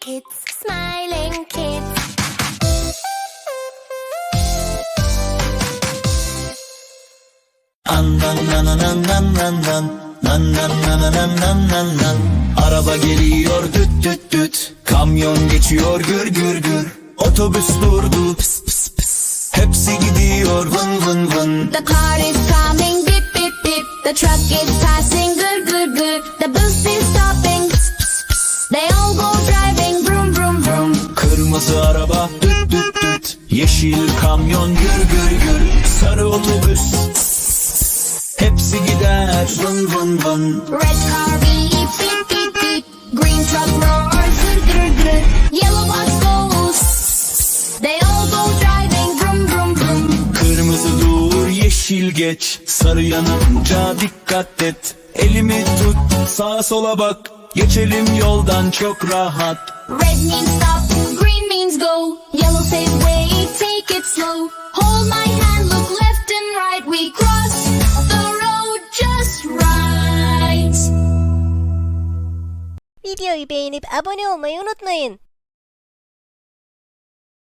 kids, smiling kids. An nan nan nan nan nan nan nan nan nan nan nan nan nan Araba geliyor düt düt düt Kamyon geçiyor gür gür gür Otobüs durdu pıs pıs pıs Hepsi gidiyor vın vın vın The car is Yeşil kamyon gür gür gür Sarı otobüs Hepsi gider vın vın vın Red car beep beep beep beep. Green truck roars, good good good. Yellow bus goes. They all go driving, vroom vroom vroom. Kırmızı dur yeşil geç Sarı yanınca dikkat et Elimi tut sağa sola bak Geçelim yoldan çok rahat Red means stop, green means go. Yellow it slow. Hold my hand, look left and right. We cross the road just right. Videoyu beğenip abone olmayı unutmayın.